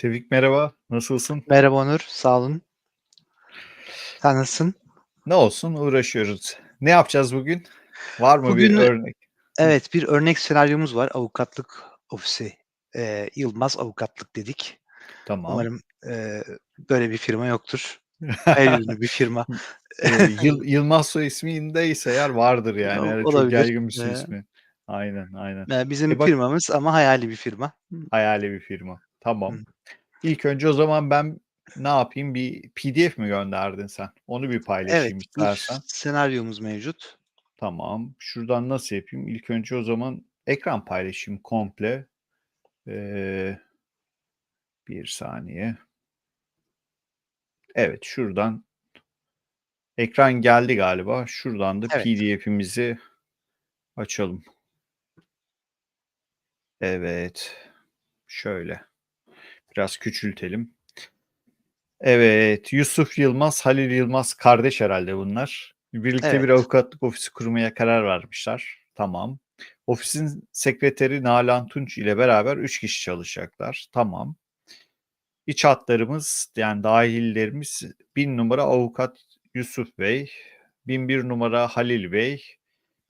Tevfik merhaba, nasılsın? Merhaba Onur, sağ olun. Sen nasılsın? Ne olsun, uğraşıyoruz. Ne yapacağız bugün? Var mı bir Bugün örnek? Hı. evet, bir örnek senaryomuz var. Avukatlık ofisi, eee, Yılmaz Avukatlık dedik. Tamam. Umarım, eee, böyle bir firma yoktur. Ürünü bir firma. Eee, Yıl Yılmaz soy ismindeyse eğer vardır yani. O Evet, çok olabilir. yaygın bir Eee ismi. Aynen, aynen. Bizim E, bak firmamız ama hayali bir firma. Hayali bir firma. Tamam. İlk önce o zaman ben ne yapayım? Bir PDF mi gönderdin sen? Onu bir paylaşayım Evet, bir istersen. senaryomuz mevcut. Tamam. Şuradan nasıl yapayım? İlk önce o zaman ekran paylaşayım komple. Eee 1 saniye. Evet, şuradan ekran geldi galiba. Şuradan da Evet. PDF'imizi açalım. Evet. Şöyle. Biraz küçültelim. Evet, Yusuf Yılmaz, Halil Yılmaz kardeş herhâlde bunlar. Birlikte bir Evet. avukatlık ofisi kurmaya karar vermişler. Tamam. Ofisin sekreteri Nalan Tunç ile beraber 3 kişi çalışacaklar. Tamam. İç hatlarımız, yani dahillerimiz 1000 numara avukat Yusuf Bey, 1001 numara Halil Bey,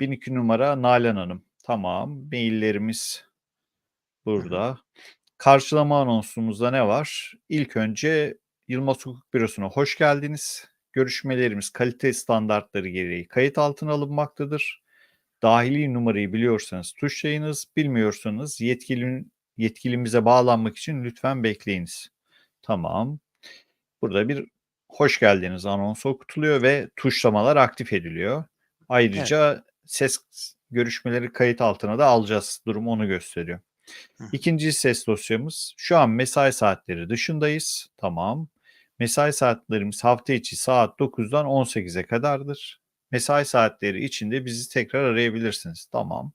1002 numara Nalan Hanım. Tamam. Maillerimiz burada. Karşılama anonsumuzda ne var? İlk önce Yılmaz Hukuk Bürosu'na hoş geldiniz. Görüşmelerimiz kalite standartları gereği kayıt altına alınmaktadır. Dahili numarayı biliyorsanız tuşlayınız, bilmiyorsanız yetkilinin yetkilimize bağlanmak için lütfen bekleyiniz. Tamam. Burada bir hoş geldiniz anonsu okutuluyor ve tuşlamalar aktif ediliyor. Evet. Ayrıca ses görüşmeleri kayıt altına da alacağız. Durum onu gösteriyor. 2. ses dosyamız. Şu an mesai saatleri dışındayız. Tamam. Mesai saatlerimiz hafta içi saat 9'dan 18'e kadardır. Mesai saatleri içinde bizi tekrar arayabilirsiniz. Tamam.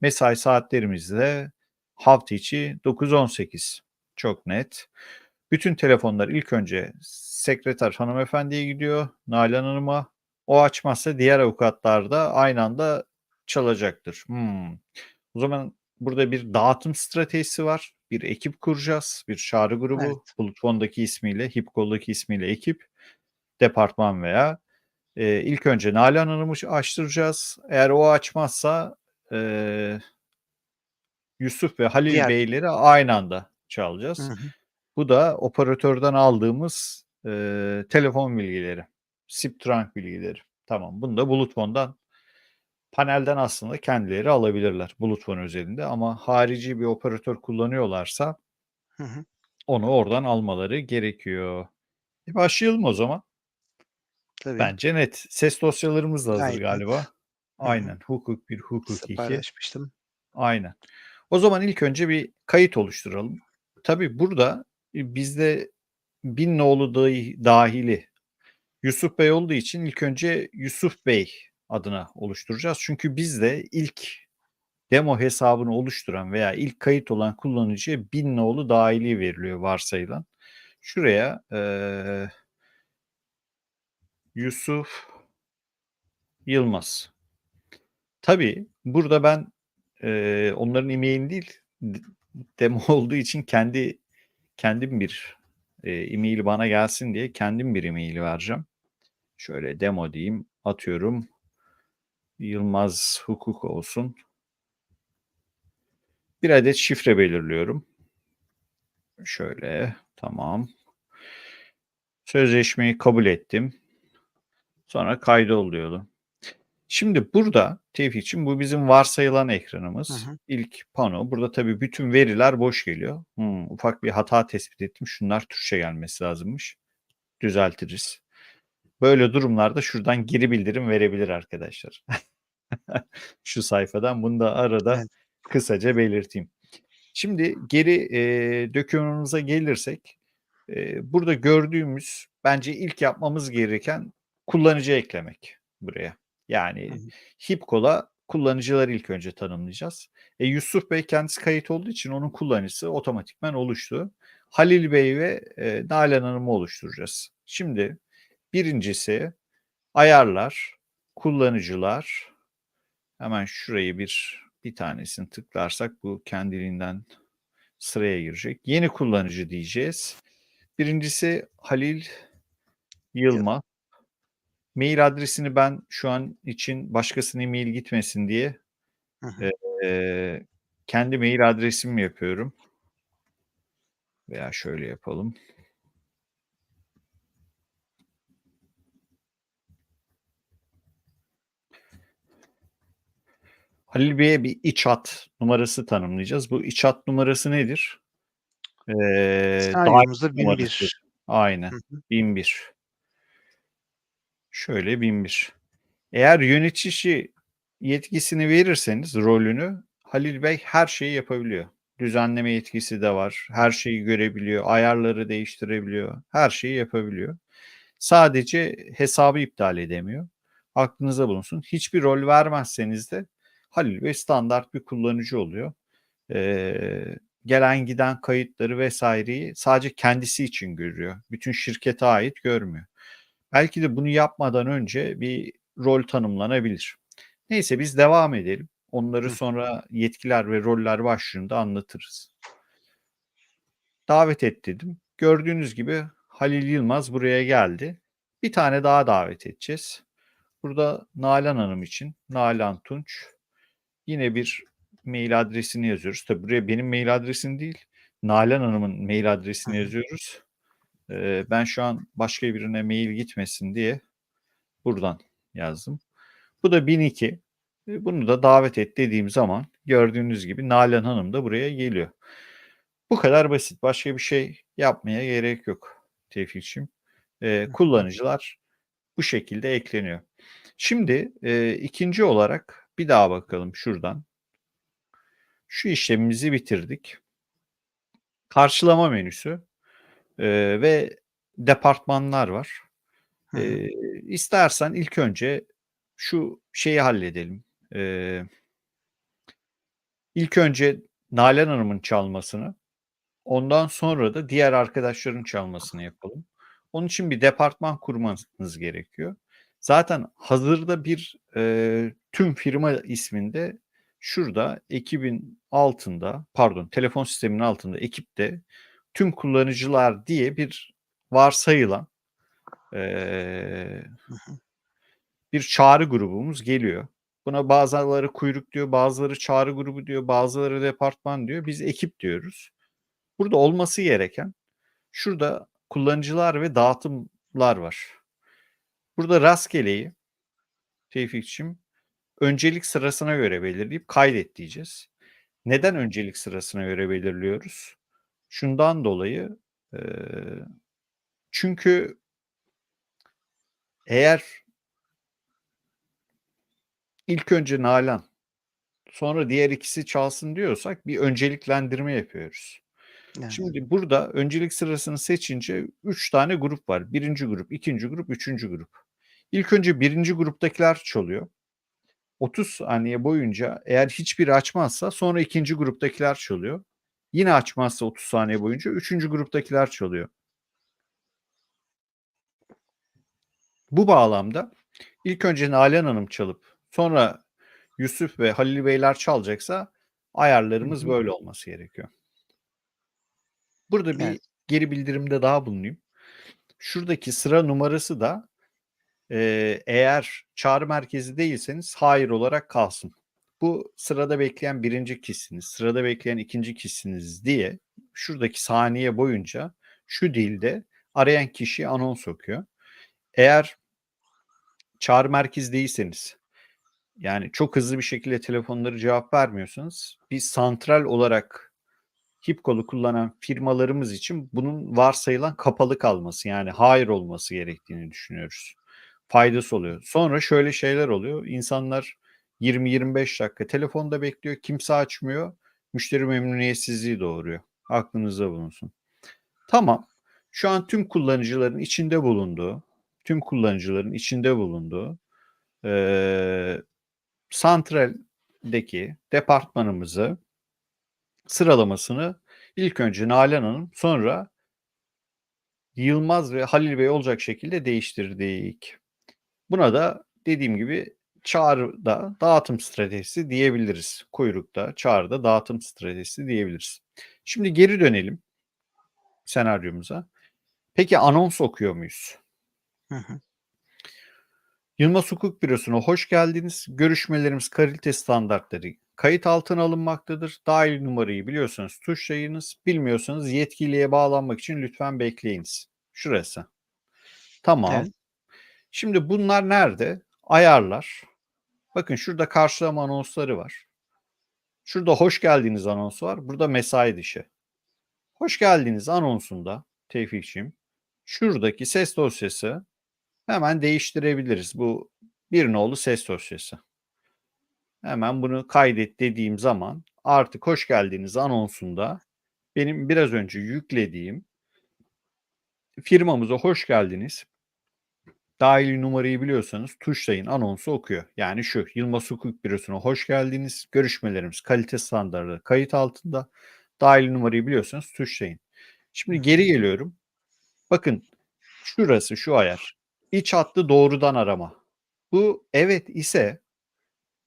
Mesai saatlerimiz de hafta içi 9-18. Çok net. Bütün telefonlar ilk önce sekreter hanımefendiye gidiyor, Nalan Hanım'a. O açmazsa diğer avukatlar da aynı anda çalacaktır. Hımm. O zaman burada bir dağıtım stratejisi var. Bir ekip kuracağız. Bir çağrı grubu. Evet. Bulut Phone'daki ismiyle, HipCall'daki ismiyle ekip, departman veya eee, ilk önce Nalan Hanım'ı açtıracağız. Eğer o açmazsa eee Yusuf ve Halil Diğer Beyleri aynı anda Hı çalacağız. hı. Bu da operatörden aldığımız eee, telefon bilgileri, SIP trunk bilgileri. Tamam. Bunu da Bulut Phone'dan panelden aslında kendileri alabilirler Bulut Phone özelinde ama harici bir operatör kullanıyorlarsa Hı hı. onu oradan almaları gerekiyor. E, başlayalım o zaman. Tabii. Bence net. Ses dosyalarımız da hazır Gayet net. galiba. Hı hı. Aynen. Hukuk 1, Size hukuk 2. paylaşmıştım. Aynen. O zaman ilk önce bir kayıt oluşturalım. Tabii burada e, bizde 1000 nolu dahi dahili Yusuf Bey olduğu için ilk önce Yusuf Bey adına oluşturacağız. Çünkü bizde ilk demo hesabını oluşturan veya ilk kayıt olan kullanıcıya 1000 nolu dahili veriliyor varsayılan. Şuraya eee Yusuf Yılmaz. Tabii burada ben eee, onların e-mail'ini değil demo olduğu için kendi kendim bir e-mail bana gelsin diye kendim bir e-mail vereceğim. Şöyle demo diyeyim. Atıyorum. Yılmaz Hukuk olsun. Bir adet şifre belirliyorum. Şöyle. Tamam. Sözleşmeyi kabul ettim. Sonra kaydol diyorum. Şimdi burada Tevfikçim bu bizim varsayılan Hı ekranımız. hı. İlk pano. Burada tabii bütün veriler boş geliyor. Hımm, ufak bir hata tespit ettim. Şunlar Türkçe gelmesi lazımmış. Düzeltiriz. Böyle durumlarda şuradan geri bildirim verebilir arkadaşlar. Şu sayfadan. Bunu da arada Evet. kısaca belirteyim. Şimdi geri, eee, dokümanımıza gelirsek, eee, burada gördüğümüz bence ilk yapmamız gereken kullanıcı eklemek buraya. Hı Yani hı. HipCall'a kullanıcıları ilk önce tanımlayacağız. E, Yusuf Bey kendisi kayıt olduğu için onun kullanıcısı otomatikman oluştu. Halil Bey ve eee, Nalan Hanım'ı oluşturacağız. Şimdi birincisi ayarlar, kullanıcılar. Hemen şurayı bir bir tanesini tıklarsak bu kendiliğinden sıraya girecek. Yeni kullanıcı diyeceğiz. Birincisi Halil Yılmaz. Mail adresini ben şu an için başkasının e-mail gitmesin diye Hı hı. eee, kendi mail adresimi yapıyorum. Veya şöyle yapalım. Halil Bey'e bir iç hat numarası tanımlayacağız. Bu iç hat numarası nedir? Daire numarası. 1001. Aynen. Hı hı. 1001. Şöyle 1001. Eğer yönetici yetkisini verirseniz rolünü Halil Bey her şeyi yapabiliyor. Düzenleme yetkisi de var. Her şeyi görebiliyor. Ayarları değiştirebiliyor. Her şeyi yapabiliyor. Sadece hesabı iptal edemiyor. Aklınıza bulunsun. Hiçbir rol vermezseniz de Halil Bey standart bir kullanıcı oluyor. Ee, gelen giden kayıtları vesaireyi sadece kendisi için görüyor. Bütün şirkete ait görmüyor. Belki de bunu yapmadan önce bir rol tanımlanabilir. Neyse biz devam edelim. Onları sonra yetkiler ve roller başlığında anlatırız. Davet et dedim. Gördüğünüz gibi Halil Yılmaz buraya geldi. Bir tane daha davet edeceğiz. Burada Nalan Hanım için Nalan Tunç. Yine bir mail adresini yazıyoruz. Tabi buraya benim mail adresim değil. Nalan Hanım'ın mail adresini yazıyoruz. Ee, ben şu an başka birine mail gitmesin diye buradan yazdım. Bu da 1002. E, Bunu da davet et dediğim zaman gördüğünüz gibi Nalan Hanım da buraya geliyor. Bu kadar basit. Başka bir şey yapmaya gerek yok Tevfik'ciğim. Ee, kullanıcılar bu şekilde ekleniyor. Şimdi e, ikinci olarak bir daha bakalım şuradan. Şu işlemimizi bitirdik. Karşılama menüsü e, ve departmanlar var. Hı hı. E, istersen ilk önce şu şeyi halledelim. E, ilk önce Nalan Hanım'ın çalmasını, ondan sonra da diğer arkadaşların çalmasını yapalım. Onun için bir departman kurmanız gerekiyor. Zaten hazırda bir e, tüm firma isminde şurada ekibin altında pardon telefon sisteminin altında ekipte tüm kullanıcılar diye bir varsayılan e, bir çağrı grubumuz geliyor. Buna bazıları kuyruk diyor, bazıları çağrı grubu diyor, bazıları departman diyor. Biz ekip diyoruz. Burada olması gereken şurada kullanıcılar ve dağıtımlar var. Burada rastgeleyi Tevfikçim öncelik sırasına göre belirleyip kaydet diyeceğiz. Neden öncelik sırasına göre belirliyoruz? Şundan dolayı e, çünkü eğer ilk önce Nalan sonra diğer ikisi çalsın diyorsak bir önceliklendirme yapıyoruz. Yani. Şimdi burada öncelik sırasını seçince 3 tane grup var. Birinci grup, ikinci grup, üçüncü grup. İlk önce birinci gruptakiler çalıyor. 30 saniye boyunca eğer hiçbiri açmazsa sonra ikinci gruptakiler çalıyor. Yine açmazsa 30 saniye boyunca üçüncü gruptakiler çalıyor. Bu bağlamda ilk önce Nalan Hanım çalıp sonra Yusuf ve Halil Beyler çalacaksa ayarlarımız Hı hı. böyle olması gerekiyor. Burada bir Evet. geri bildirimde daha bulunayım. Şuradaki sıra numarası da eğer çağrı merkezi değilseniz hayır olarak kalsın. Bu sırada bekleyen birinci kişisiniz, sırada bekleyen ikinci kişisiniz diye şuradaki saniye boyunca şu dilde arayan kişiye anons okuyor. Eğer çağrı merkezi değilseniz yani çok hızlı bir şekilde telefonları cevap vermiyorsanız bir santral olarak HIPCO'lu kullanan firmalarımız için bunun varsayılan kapalı kalması yani hayır olması gerektiğini düşünüyoruz. Faydası oluyor. Sonra şöyle şeyler oluyor. İnsanlar 20-25 dakika telefonda bekliyor. Kimse açmıyor. Müşteri memnuniyetsizliği doğuruyor. Aklınızda bulunsun. Tamam. Şu an tüm kullanıcıların içinde bulunduğu, tüm kullanıcıların içinde bulunduğu eee santraldeki departmanımızı sıralamasını ilk önce Nalan Hanım sonra Yılmaz ve Halil Bey olacak şekilde değiştirdik. Buna da dediğim gibi çağrıda dağıtım stratejisi diyebiliriz. Kuyrukta çağrıda dağıtım stratejisi diyebiliriz. Şimdi geri dönelim senaryomuza. Peki anons okuyor muyuz? Hı hı. Yılmaz Hukuk Bürosu'na hoş geldiniz. Görüşmelerimiz kalite standartları kayıt altına alınmaktadır. Dahil numarayı biliyorsanız tuşlayınız. Bilmiyorsanız yetkiliye bağlanmak için lütfen bekleyiniz. Şurası. Tamam. Evet. Şimdi bunlar nerede? Ayarlar. Bakın şurada karşılama anonsları var. Şurada hoş geldiniz anonsu var. Burada mesai dışı. Hoş geldiniz anonsunda Tevfikçiğim. Şuradaki ses dosyası hemen değiştirebiliriz. Bu bir nolu ses dosyası. Hemen bunu kaydet dediğim zaman artık hoş geldiniz anonsunda benim biraz önce yüklediğim firmamıza hoş geldiniz. Dahili numarayı biliyorsanız tuşlayın anonsu okuyor. Yani şu Yılmaz Hukuk Bürosu'na hoş geldiniz. Görüşmelerimiz kalite standartları kayıt altında. Dahili numarayı biliyorsanız tuşlayın. Şimdi geri geliyorum. Bakın şurası şu ayar. İç hattı doğrudan arama. Bu evet ise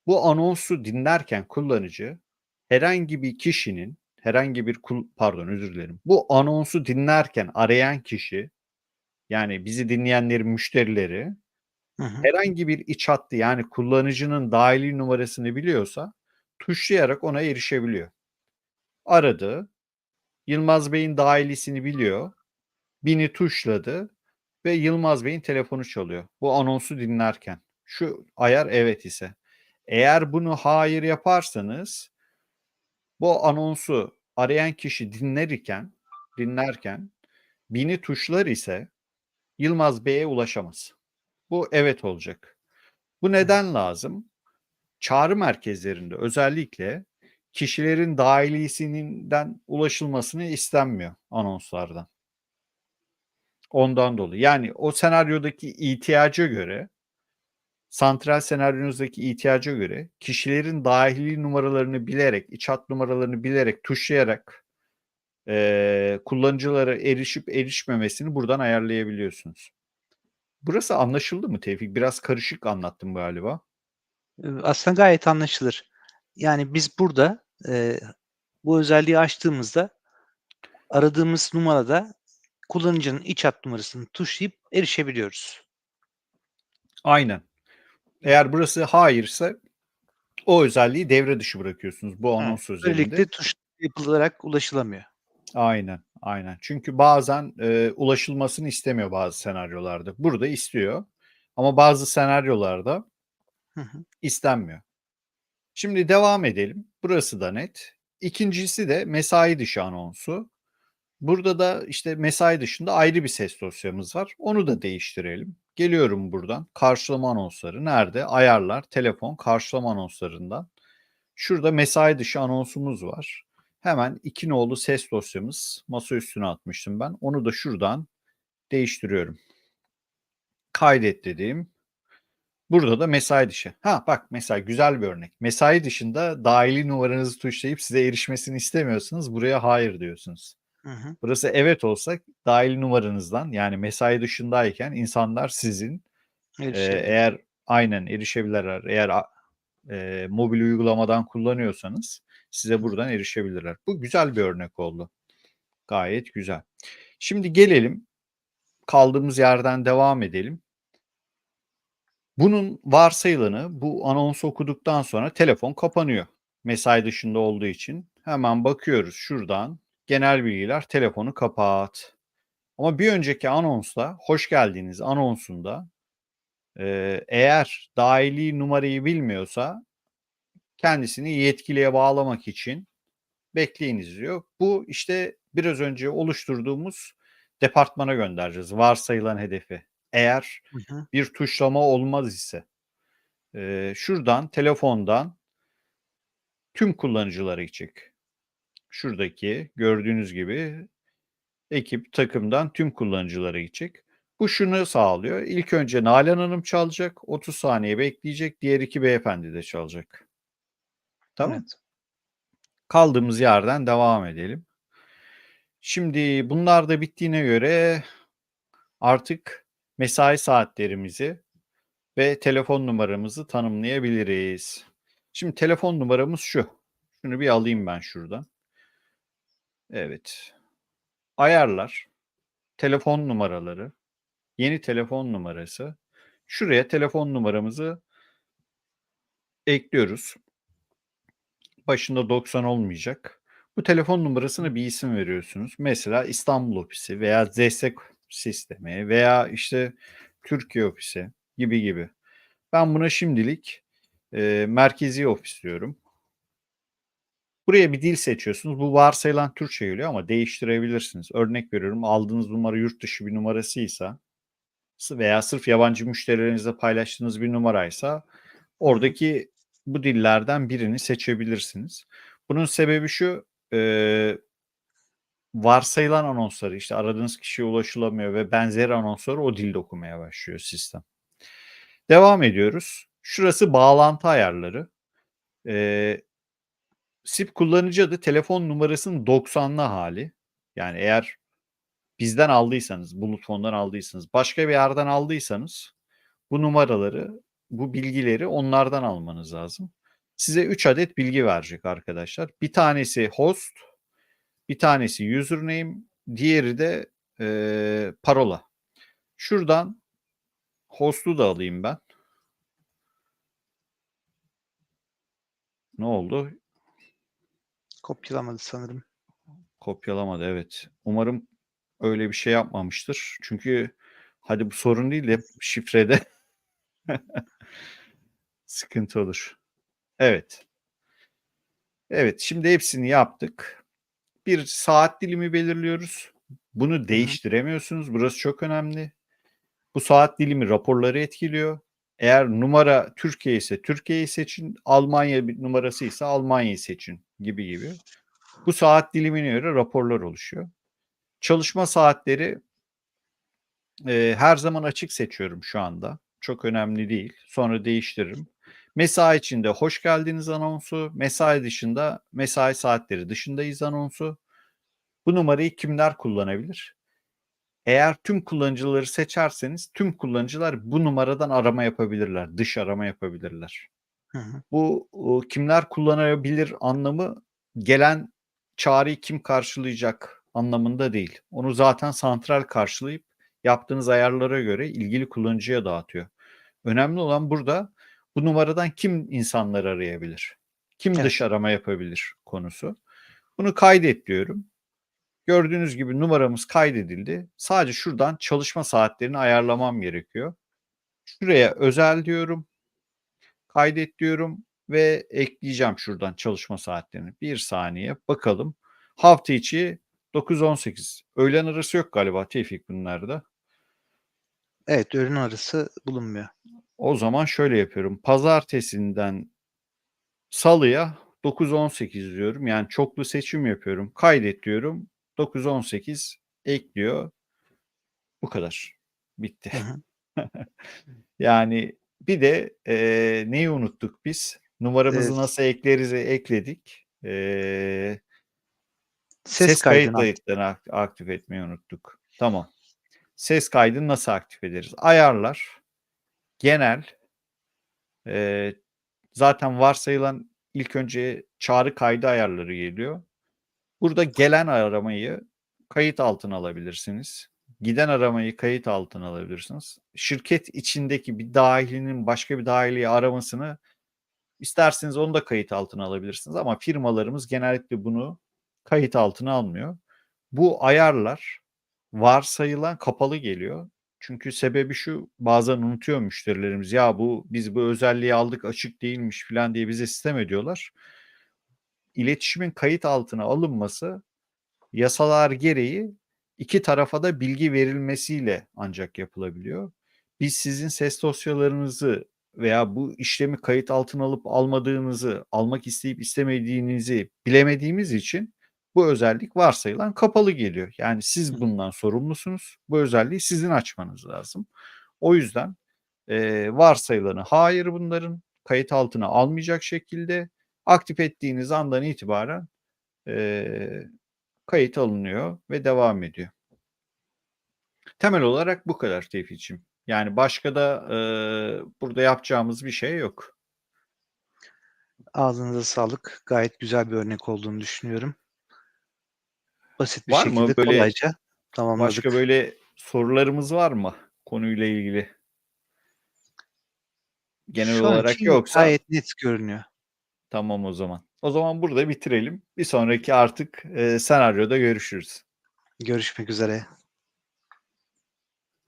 bu anonsu dinlerken kullanıcı herhangi bir kişinin herhangi bir kul, pardon özür dilerim. Bu anonsu dinlerken arayan kişi yani bizi dinleyenlerin müşterileri Hı hı. herhangi bir iç hattı yani kullanıcının dahili numarasını biliyorsa tuşlayarak ona erişebiliyor. Aradı. Yılmaz Bey'in dahilisini biliyor. Bini tuşladı ve Yılmaz Bey'in telefonu çalıyor. Bu anonsu dinlerken. Şu ayar evet ise. Eğer bunu hayır yaparsanız bu anonsu arayan kişi dinlerken dinlerken bini tuşlar ise Yılmaz Bey'e ulaşamaz. Bu evet olacak. Bu neden lazım? Çağrı merkezlerinde özellikle kişilerin dahilisinden ulaşılmasını istenmiyor anonslardan. Ondan dolayı. Yani o senaryodaki ihtiyaca göre santral senaryonuzdaki ihtiyaca göre kişilerin dahili numaralarını bilerek, iç hat numaralarını bilerek, tuşlayarak e, kullanıcılara erişip erişmemesini buradan ayarlayabiliyorsunuz. Burası anlaşıldı mı Tevfik? Biraz karışık anlattım galiba. Aslında gayet anlaşılır. Yani biz burada e, bu özelliği açtığımızda aradığımız numarada kullanıcının iç hat numarasını tuşlayıp erişebiliyoruz. Aynen. Eğer burası hayırsa o özelliği devre dışı bırakıyorsunuz bu anons özelinde. Böylelikle tuş yapılarak ulaşılamıyor. Aynen, aynen. Çünkü bazen e, ulaşılmasını istemiyor bazı senaryolarda. Burada istiyor ama bazı senaryolarda Hı hı. istenmiyor. Şimdi devam edelim. Burası da net. İkincisi de mesai dışı anonsu. Burada da işte mesai dışında ayrı bir ses dosyamız var. Onu da değiştirelim. Geliyorum buradan. Karşılama anonsları nerede? Ayarlar, telefon, karşılama anonslarından. Şurada mesai dışı anonsumuz var. Hemen iki nolu ses dosyamız masa üstüne atmıştım ben. Onu da şuradan değiştiriyorum. Kaydet dediğim. Burada da mesai dışı. Ha bak mesela güzel bir örnek. Mesai dışında dahili numaranızı tuşlayıp size erişmesini istemiyorsunuz. Buraya hayır diyorsunuz. Hı hı. Burası evet olsa dahili numaranızdan yani mesai dışındayken insanlar sizin e, eğer aynen erişebilirler. Eğer e, mobil uygulamadan kullanıyorsanız size buradan erişebilirler. Bu güzel bir örnek oldu. Gayet güzel. Şimdi gelelim kaldığımız yerden devam edelim. Bunun varsayılanı bu anonsu okuduktan sonra telefon kapanıyor. Mesai dışında olduğu için. Hemen bakıyoruz şuradan. Genel bilgiler telefonu kapat. Ama bir önceki anonsta hoş geldiniz anonsunda eğer dahili numarayı bilmiyorsa kendisini yetkiliye bağlamak için bekleyiniz diyor. Bu işte biraz önce oluşturduğumuz departmana göndereceğiz varsayılan hedefi. Eğer Hı hı. bir tuşlama olmaz ise e, şuradan telefondan tüm kullanıcılara gidecek. Şuradaki gördüğünüz gibi ekip takımdan tüm kullanıcılara gidecek. Bu şunu sağlıyor. İlk önce Nalan Hanım çalacak. 30 saniye bekleyecek. Diğer iki beyefendi de çalacak. Tamam. Evet. Kaldığımız yerden devam edelim. Şimdi bunlar da bittiğine göre artık mesai saatlerimizi ve telefon numaramızı tanımlayabiliriz. Şimdi telefon numaramız şu. Şunu bir alayım ben şuradan. Evet. Ayarlar, telefon numaraları, yeni telefon numarası. Şuraya telefon numaramızı ekliyoruz. Başında 90 olmayacak. Bu telefon numarasına bir isim veriyorsunuz. Mesela İstanbul ofisi veya destek sistemi veya işte Türkiye ofisi gibi gibi. Ben buna şimdilik e, merkezi ofis diyorum. Buraya bir dil seçiyorsunuz. Bu varsayılan Türkçe geliyor ama değiştirebilirsiniz. Örnek veriyorum aldığınız numara yurt dışı bir numarasıysa veya sırf yabancı müşterilerinizle paylaştığınız bir numaraysa oradaki bu dillerden birini seçebilirsiniz. Bunun sebebi şu e, varsayılan anonsları işte aradığınız kişiye ulaşılamıyor ve benzeri anonsları o dilde okumaya başlıyor sistem. Devam ediyoruz. Şurası bağlantı ayarları. E, SIP kullanıcı adı telefon numarasının 90'lı hali. Yani eğer bizden aldıysanız, bulut fondan aldıysanız, başka bir yerden aldıysanız bu numaraları, bu bilgileri onlardan almanız lazım. Size 3 adet bilgi verecek arkadaşlar. Bir tanesi host, bir tanesi username, diğeri de e, parola. Şuradan host'u da alayım ben. Ne oldu? Kopyalamadı sanırım. Kopyalamadı evet. Umarım öyle bir şey yapmamıştır. Çünkü hadi bu sorun değil de şifrede sıkıntı olur. Evet. Evet şimdi hepsini yaptık. Bir saat dilimi belirliyoruz. Bunu değiştiremiyorsunuz. Burası çok önemli. Bu saat dilimi raporları etkiliyor. Eğer numara Türkiye ise Türkiye'yi seçin, Almanya numarası ise Almanya'yı seçin gibi gibi. Bu saat dilimine göre raporlar oluşuyor. Çalışma saatleri e, her zaman açık seçiyorum şu anda. Çok önemli değil. Sonra değiştiririm. Mesai içinde hoş geldiniz anonsu, mesai dışında mesai saatleri dışındayız anonsu. Bu numarayı kimler kullanabilir? Eğer tüm kullanıcıları seçerseniz tüm kullanıcılar bu numaradan arama yapabilirler, dış arama yapabilirler. Hı hı. Bu o, kimler kullanabilir anlamı gelen çağrıyı kim karşılayacak anlamında değil. Onu zaten santral karşılayıp yaptığınız ayarlara göre ilgili kullanıcıya dağıtıyor. Önemli olan burada bu numaradan kim insanları arayabilir? Kim Evet. dış arama yapabilir konusu. Bunu kaydet diyorum. Gördüğünüz gibi numaramız kaydedildi. Sadece şuradan çalışma saatlerini ayarlamam gerekiyor. Şuraya özel diyorum. Kaydet diyorum ve ekleyeceğim şuradan çalışma saatlerini. Bir saniye bakalım. Hafta içi 9-18. Öğlen arası yok galiba Tevfik bunlarda. Evet öğlen arası bulunmuyor. O zaman şöyle yapıyorum. Pazartesinden salıya 9-18 diyorum. Yani çoklu seçim yapıyorum. Kaydet diyorum. 9-18 ekliyor. Bu kadar. Bitti. Yani bir de e, neyi unuttuk biz? Numaramızı Evet. nasıl ekleriz ekledik. E, Ses, ses, kaydını aktif etmeyi unuttuk. Tamam. Ses kaydını nasıl aktif ederiz? Ayarlar, genel, e, zaten varsayılan ilk önce çağrı kaydı ayarları geliyor. Burada gelen aramayı kayıt altına alabilirsiniz. Giden aramayı kayıt altına alabilirsiniz. Şirket içindeki bir dahilinin başka bir dahiliye aramasını isterseniz onu da kayıt altına alabilirsiniz ama firmalarımız genellikle bunu kayıt altına almıyor. Bu ayarlar varsayılan kapalı geliyor. Çünkü sebebi şu bazen unutuyor müşterilerimiz ya bu biz bu özelliği aldık açık değilmiş falan diye bize sistem ediyorlar. İletişimin kayıt altına alınması yasalar gereği iki tarafa da bilgi verilmesiyle ancak yapılabiliyor. Biz sizin ses dosyalarınızı veya bu işlemi kayıt altına alıp almadığınızı, almak isteyip istemediğinizi bilemediğimiz için bu özellik varsayılan kapalı geliyor. Yani siz bundan sorumlusunuz. Bu özelliği sizin açmanız lazım. O yüzden e, varsayılanı hayır bunların kayıt altına almayacak şekilde aktif ettiğiniz andan itibaren e, kayıt alınıyor ve devam ediyor. Temel olarak bu kadar Tevfik'ciğim. Yani başka da e, burada yapacağımız bir şey yok. Ağzınıza sağlık. Gayet güzel bir örnek olduğunu düşünüyorum. Basit bir Var mı şekilde böyle kolayca tamamladık. Başka böyle sorularımız var mı konuyla ilgili? Genel Şu olarak yoksa Gayet net görünüyor. tamam o zaman. O zaman burada bitirelim. Bir sonraki artık e, senaryoda görüşürüz. Görüşmek üzere.